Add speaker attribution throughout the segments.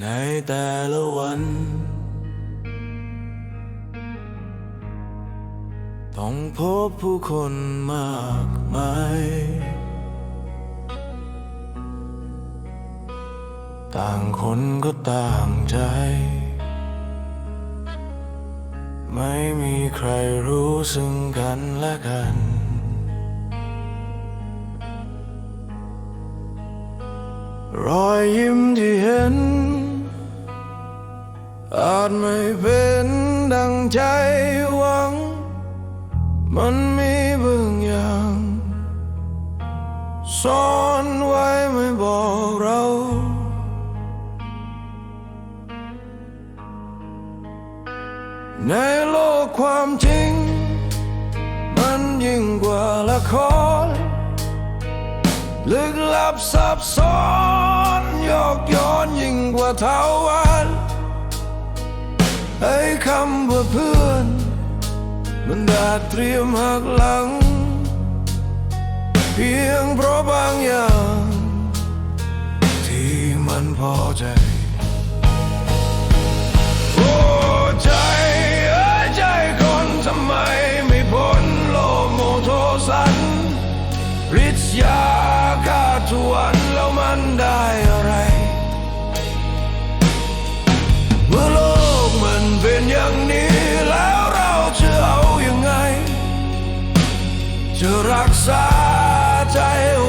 Speaker 1: ในแต่ละวัน ต้องพบผู้คนมากมาย ต่างคนก็ต่างใจ ไม่มีใครรู้ซึ่งกันและกันรอยยิ้มที่เห็น อาจไม่เป็นดังใจหวัง มันมีบางอย่างซ่อนไว้ไม่บอกเรา ในโลกความจริง มันยิ่งกว่าละคร ลึกลับซับซ้อนยอกย้อนยิ่งกว่าเท้า เพื่อน มันได้เตรียมหักหลัง เพียงเพราะบางอย่าง ที่มันพอใจโอ้ใจเอ้ยใจคนทำไมไม่พ้นโลโมโทสันฤทธิ์ยาฆ่าทวนแล้วมันได้ outside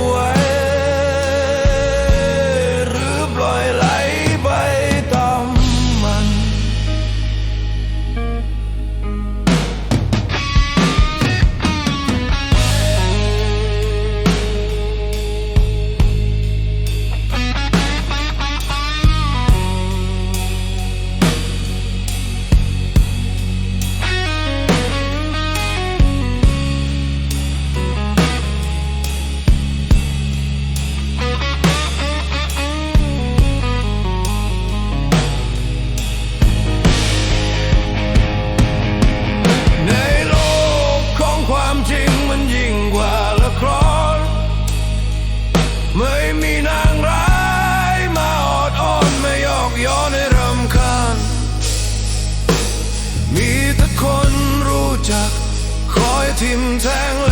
Speaker 1: tiềm tàng